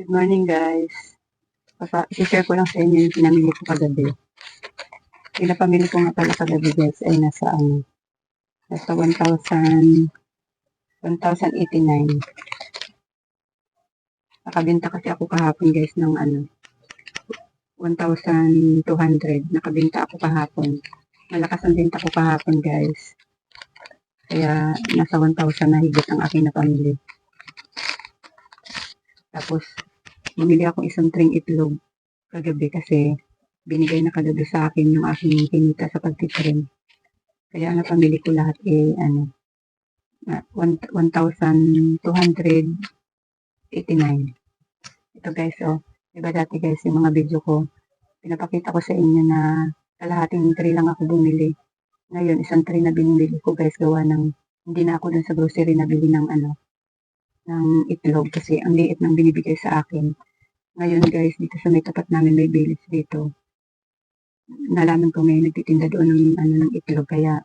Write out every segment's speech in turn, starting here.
Good morning guys. Pasa, share ko lang sa inyo yung pinamili ko kagabi. Pinapamili ko nga pala kagabi guys ay nasa ano, nasa 1,000, 1,089. Nakabenta kasi ako kahapon guys ng ano, 1,200. Nakabenta ako kahapon. Malakas ang benta ko kahapon guys. Kaya nasa 1,000 na higit ang aking napamili. Tapos, bumili ako isang tring itlog kagabi kasi binigay na kagabi sa akin yung aking kinita sa pagtitrim. Kaya napamili ko lahat eh, ano, na 1,289. Ito guys, oh. Diba dati guys, yung mga video ko, pinapakita ko sa inyo na kalahating tray lang ako bumili. Ngayon, isang tray na binili ko guys, gawa ng, hindi na ako dun sa grocery nabili ng ano, ng itlog kasi ang liit ng binibigay sa akin. Ngayon guys, dito sa may tapat namin may village dito. Nalaman ko may nagtitinda doon ng, ano, ng itlog kaya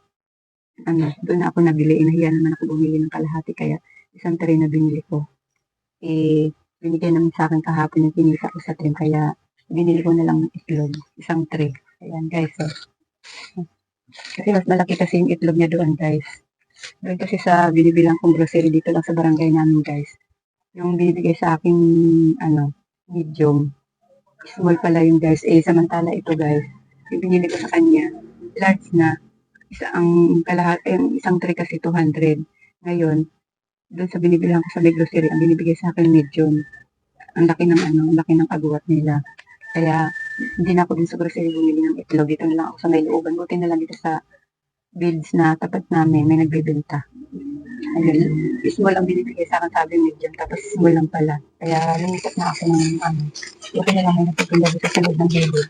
ano, doon ako nabili. Inahiya naman ako bumili ng kalahati kaya isang tray na binili ko. Eh, binigay naman sa akin kahapon yung kinita ko sa trim kaya binili ko na lang ng itlog. Isang tray. Ayan guys. So. Kasi mas malaki kasi yung itlog niya doon guys. Doon kasi sa binibilang kong grocery dito lang sa barangay namin guys. Yung binibigay sa akin, ano, medium. Small pala yung guys. Eh, samantala ito guys. Yung binili ko sa kanya, large na. Isa ang kalahat, eh, isang tray kasi 200. Ngayon, doon sa binibilang ko sa may grocery, ang binibigay sa akin medium. Ang laki ng ano, ang laki ng agwat nila. Kaya, hindi na ako din sa grocery bumili ng itlog. Dito na lang ako sa may looban. Buti na lang dito sa builds na tapat namin, may nagbebenta. Ayun, small ang binibigay sa akin, sabi medium, tapos small lang pala. Kaya lumipat na ako ng ano, buti na lang nagtitinda dito sa loob ng building.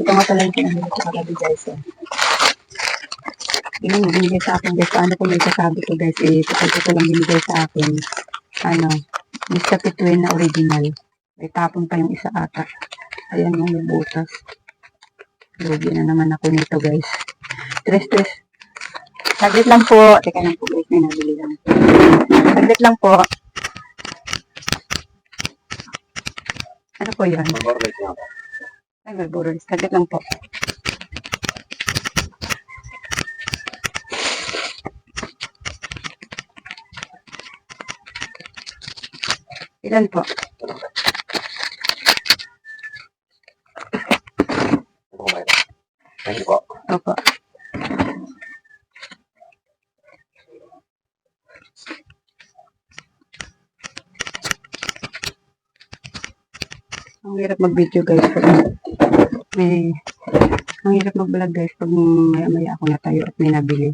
Ito nga pala yung pinamili ko kagabi guys. Eh. Yun yung binigay sa akin guys. Paano ko may sasabi ko guys, eh, kapag ito lang binigay sa akin, ano, Mr. Pitwin na original. May tapon pa yung isa ata. Ayan yung butas. Lugi na naman ako nito guys. Stress, stress. Saglit lang po. Teka lang po guys, may nabili lang. Saglit lang po. Ano po yan? Ay, Barbaros. Saglit lang po. Ilan po? Ano po kayo? Thank you po. Opo. Ang hirap mag-video guys. Pag may, ang hirap mag-vlog guys pag maya-maya ako natayo at may nabili.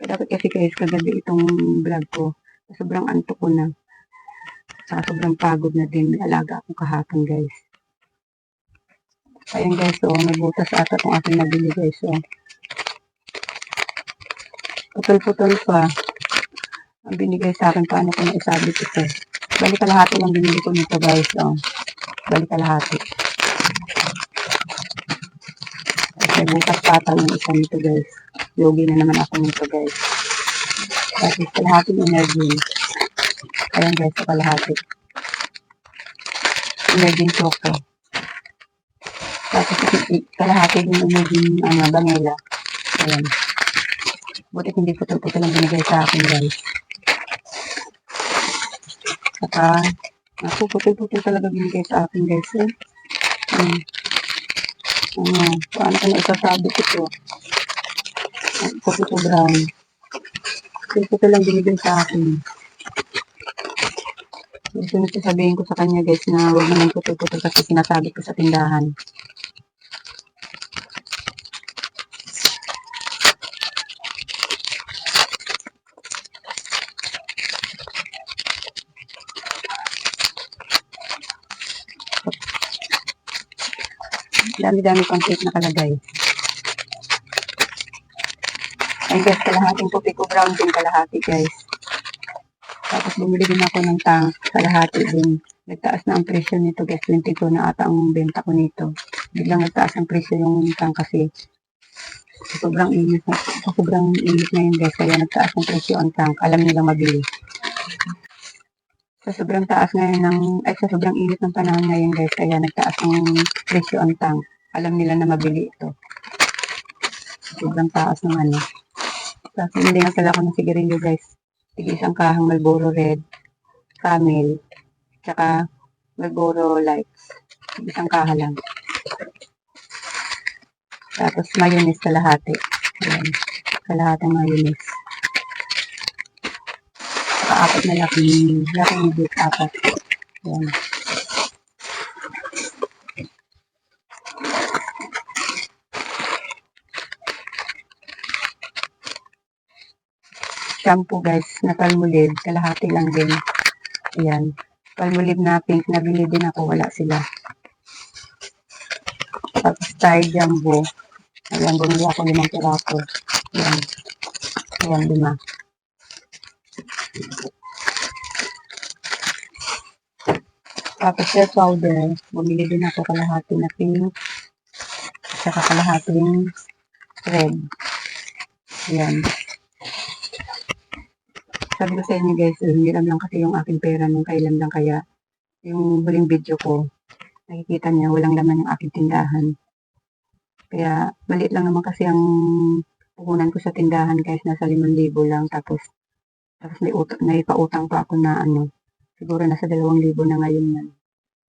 Dapat kasi guys, kagabi itong vlog ko, sobrang antok ko na. Saka sobrang pagod na din. May alaga akong kahapon guys. Ayan guys, so may butas ata itong aking nabili guys. So, putol-putol pa. Ang binigay sa akin, paano ko na isabit ito. Balik kalahati lang binili ko nito guys. So, balik kalahati. At may butas patang yung isa nito guys. Yogi na naman ako nito guys. Tapos kalahati energy. Ayan guys, sa kalahati. Energy choco. Tapos kalahati yung naging ano, vanilla. Ayan. Buti hindi putol-putol ang binigay sa akin, guys. Saka, ako, putol-putol talaga binigay sa akin, guys. Eh. Hmm. Ano, paano ko na isasabi ito? Putol brown. Putol lang binigay sa akin. Gusto nito sabihin ko sa kanya, guys, na huwag naman putol-putol kasi sinasabi ko sa tindahan. Dami-dami pang cake nakalagay. Ay guys, kalahating puti ko brown din kalahati guys. Tapos bumili din ako ng tank, kalahati din. Nagtaas na ang presyo nito guys, 22 na ata ang benta ko nito. Biglang nagtaas ang presyo yung tank kasi sobrang init na, sobrang init na yun guys, kaya nagtaas ang presyo ang tank. Alam nilang mabili. Sa sobrang taas ngayon ng, ay sa sobrang init ng panahon ngayon guys, kaya nagtaas ng presyo ang tang. Alam nila na mabili ito. Sobrang taas ng ano. Tapos hindi na pala ako ng sigarilyo guys. Sige isang kahang Marlboro Red, Camel, tsaka Marlboro Lights. Isang kaha lang. Tapos mayonnaise kalahati. Ayan. Kalahatang mayonnaise. Apat na laking, laking bit apat. Ayan. Shampoo guys, na palmolive. Kalahati lang din. Ayan. Palmolive na pink. Nabili din ako. Wala sila. Tapos Tide Jumbo. Ayan, bumili ako limang piraso. Ayan. Ayan, lima. Tapos hair powder. Bumili din ako kalahati na pink. Saka kalahating red. Ayan. Sabi ko sa inyo guys, eh, hindi lang kasi yung aking pera nung kailan lang kaya yung huling video ko, nakikita niya walang laman yung aking tindahan. Kaya maliit lang naman kasi ang puhunan ko sa tindahan guys, nasa 5,000 lang tapos tapos may, utang, may pautang pa ako na ano, siguro nasa 2,000 na ngayon yan.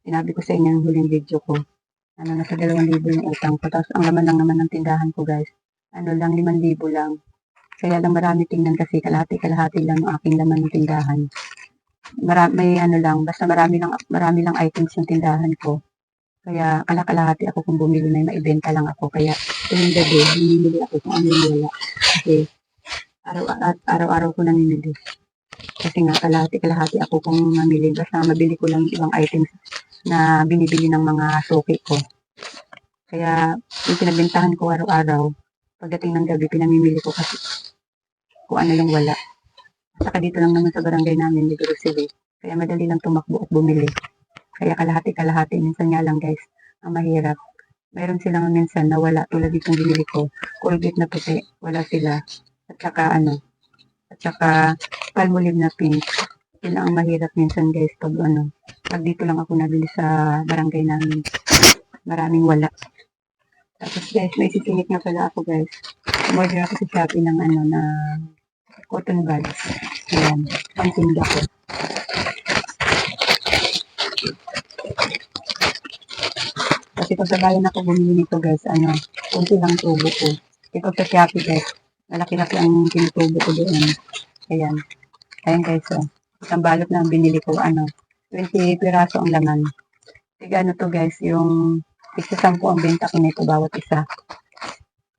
Sinabi ko sa inyo yung huling video ko, ano, nasa 2,000 yung utang ko. Tapos ang laman lang naman ng tindahan ko guys, ano lang, 5,000 lang. Kaya lang marami tingnan kasi kalahati-kalahati lang ang aking laman ng tindahan. Marami, may ano lang, basta marami lang, marami lang items yung tindahan ko. Kaya kalakalahati ako kung bumili may maibenta lang ako. Kaya tuwing gabi, bumili ako kung ano yung wala. Kasi araw, at araw-araw ko namimili. Kasi nga kalahati-kalahati ako kung mamili. Basta mabili ko lang ibang items na binibili ng mga suki ko. Kaya yung pinabentahan ko araw-araw, pagdating ng gabi, pinamimili ko kasi kung ano lang wala. Saka dito lang naman sa barangay namin, may grocery. Kaya madali lang tumakbo at bumili. Kaya kalahati-kalahati. Minsan nga lang guys, ang mahirap. Mayroon silang minsan na wala tulad itong binili ko. Colgate na puti, wala sila. At saka ano, at saka palmolive na pink. Yun ang mahirap minsan guys pag ano, pag dito lang ako nabili sa barangay namin. Maraming wala. Tapos guys, may sisingit nga pala ako guys. Umorder ako sa Shopee ng ano na cotton buds. Ayan, pangtinda ko. Kasi pag sa bayan ako bumili nito guys, ano, kunti lang tubo ko. Kasi pag sa Shopee guys, malaki-laki ang tinutubo ko doon. Ayan. Ayan guys, oh. Isang balot na binili ko, ano, 20 piraso ang laman. Tiga ano to guys, yung tigsa 10 ang benta ko nito bawat isa.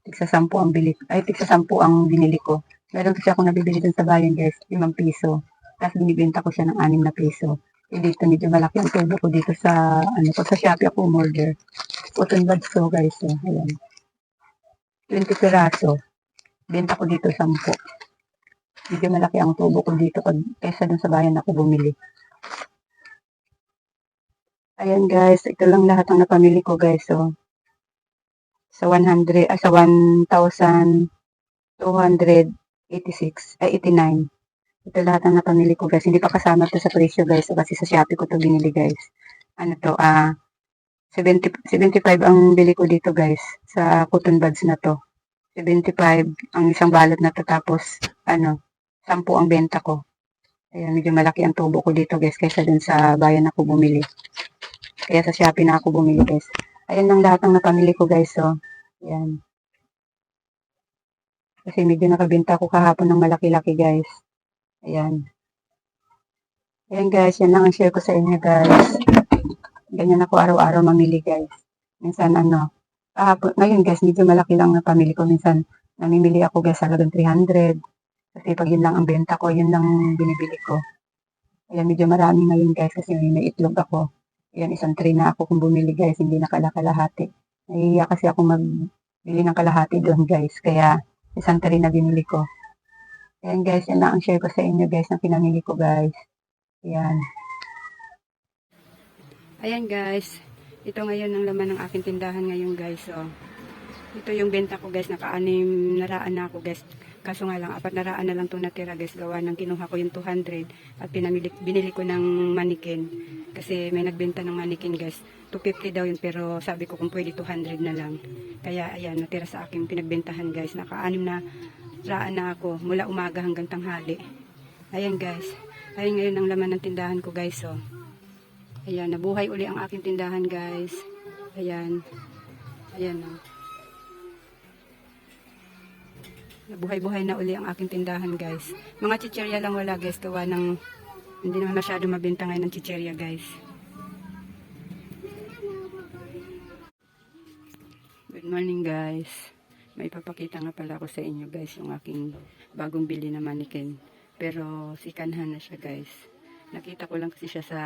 Tigsa 10 ang bili, ay tigsa 10 ang binili ko. Meron kasi ako nabibili dun sa bayan guys, 5 piso. Tapos binibenta ko siya ng 6 na piso. Eh dito medyo malaki ang tubo ko dito sa, ano, pag sa Shopee ako umorder. Cotton buds to guys, oh, ayan. 20 piraso. Benta ko dito 10. Medyo malaki ang tubo ko dito kesa dun sa bayan ako bumili. Ayan guys, ito lang lahat ng napamili ko guys. So, sa 100, ah, sa 1,286, ay 89. Ito lahat ng napamili ko guys. Hindi pa kasama to sa presyo guys. So, kasi sa Shopee ko to binili guys. Ano to, ah, 70, 75 ang bili ko dito guys. Sa cotton buds na to. 75 ang isang balot na to. Tapos, ano, 10 ang benta ko. Ayan, medyo malaki ang tubo ko dito guys. Kaysa dun sa bayan ako bumili. Kaya sa Shopee na ako bumili guys. Ayan lang lahat ng napamili ko guys. So, ayan. Kasi medyo nakabenta ko kahapon ng malaki-laki guys. Ayan. Ayan guys, yan lang ang share ko sa inyo guys. Ganyan ako araw-araw mamili guys. Minsan ano, kahapon, ngayon guys, medyo malaki lang na pamili ko. Minsan, namimili ako guys halagang 300. Kasi pag yun lang ang benta ko, yun lang binibili ko. Ayan, medyo marami ngayon guys kasi may, may itlog ako. Ayan, isang tray na ako kung bumili guys, hindi na kalakalahati. Nahihiya kasi ako magbili ng kalahati doon guys. Kaya, isang tray na binili ko. Ayan guys, yan lang ang share ko sa inyo guys, na pinamili ko guys. Ayan. Ayan guys, ito ngayon ang laman ng aking tindahan ngayon guys. So, ito yung benta ko guys, naka-anim na raan na ako guys. Kaso nga lang, apat na raan na lang itong natira guys. Gawa ng kinuha ko yung 200 at pinamili, binili ko ng manikin. Kasi may nagbenta ng manikin guys. 250 daw yun pero sabi ko kung pwede 200 na lang. Kaya ayan, natira sa akin pinagbentahan guys. Naka-anim na raan na ako mula umaga hanggang tanghali. Ayan guys. Ayan ngayon ang laman ng tindahan ko guys. Oh. Ayan, nabuhay uli ang aking tindahan guys. Ayan. Ayan oh. Nabuhay-buhay na uli ang aking tindahan guys. Mga chicherya lang wala guys. Gawa ng hindi naman masyado mabenta ngayon ng chicherya guys. Good morning guys. May papakita nga pala ako sa inyo guys yung aking bagong bili na manikin. Pero sikanhan na siya guys. Nakita ko lang kasi siya sa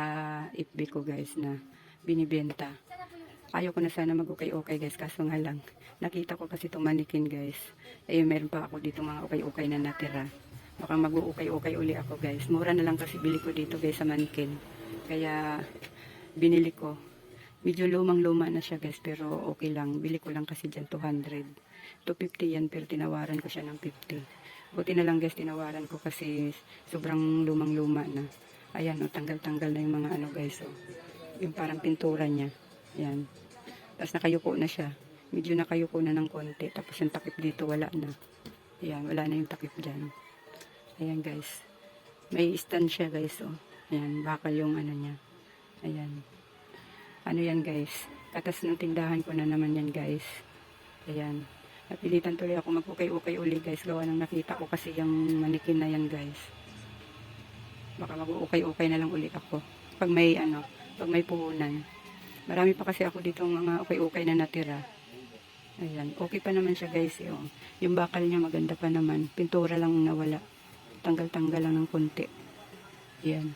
FB ko guys na binibenta. Ayaw ko na sana mag-ukay-ukay guys kaso nga lang. Nakita ko kasi itong manikin guys. Eh meron pa ako dito mga ukay-ukay na natira. Baka mag-ukay-ukay uli ako guys. Mura na lang kasi bili ko dito guys sa manikin. Kaya binili ko. Medyo lumang-luma na siya guys pero okay lang. Bili ko lang kasi dyan 200. 250 yan pero tinawaran ko siya ng 50. Buti na lang guys tinawaran ko kasi sobrang lumang-luma na. Ayan o tanggal-tanggal na yung mga ano guys o. Yung parang pintura niya. Ayan. Tapos nakayuko na siya. Medyo nakayuko na ng konti. Tapos yung takip dito wala na. Ayan, wala na yung takip dyan. Ayan guys. May stand siya guys oh. Ayan, bakal yung ano niya. Ayan. Ano yan guys? Katas ng tindahan ko na naman yan guys. Ayan. Napilitan tuloy ako mag-ukay-ukay uli guys. Gawa ng nakita ko kasi yung manikin na yan guys. Baka mag-ukay-ukay na lang uli ako. Pag may ano, pag may puhunan. Marami pa kasi ako dito mga ukay-ukay na natira. Ayan. Okay pa naman siya guys. Yung, yung bakal niya maganda pa naman. Pintura lang ang nawala. Tanggal-tanggal lang ng konti. Ayan.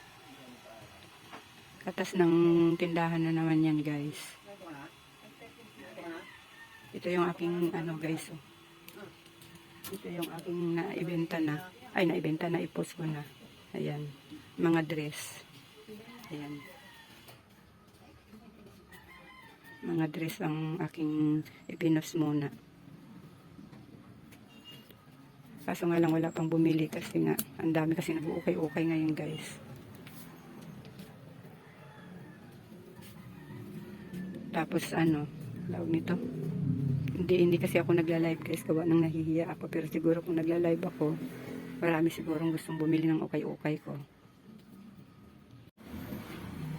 Katas ng tindahan na naman yan guys. Ito yung aking ano guys. Oh. Ito yung aking naibenta na. Ay, naibenta na. I-post ko na. Ayan. Mga dress. Ayan. Mga dress ang aking ipinos muna. Kaso nga lang wala pang bumili kasi nga ang dami kasi nag-ukay-ukay ngayon guys. Tapos ano, tawag nito. Hindi, hindi kasi ako nagla-live guys, gawa nang nahihiya ako. Pero siguro kung nagla-live ako, marami sigurong gustong bumili ng ukay-ukay ko.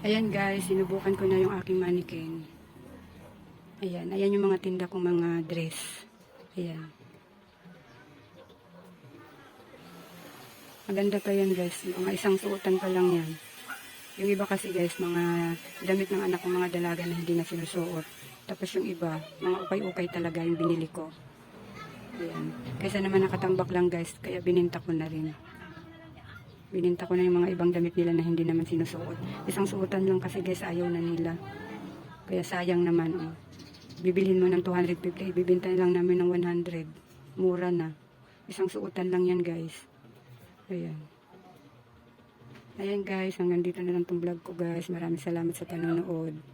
Ayan guys, sinubukan ko na yung aking mannequin. Ayan, ayan yung mga tinda kong mga dress. Ayan. Maganda pa yan guys. Mga isang suotan pa lang yan. Yung iba kasi guys, mga damit ng anak kong mga dalaga na hindi na sinusuot. Tapos yung iba, mga ukay-ukay talaga yung binili ko. Ayan. Kaysa naman nakatambak lang guys, kaya bininta ko na rin. Bininta ko na yung mga ibang damit nila na hindi naman sinusuot. Isang suotan lang kasi guys, ayaw na nila. Kaya sayang naman. Oh. Bibilhin mo ng 250, ibibinta lang namin ng 100. Mura na. Isang suotan lang yan guys. Ayan. Ayan guys, hanggang dito na lang tong vlog ko guys. Maraming salamat sa panonood.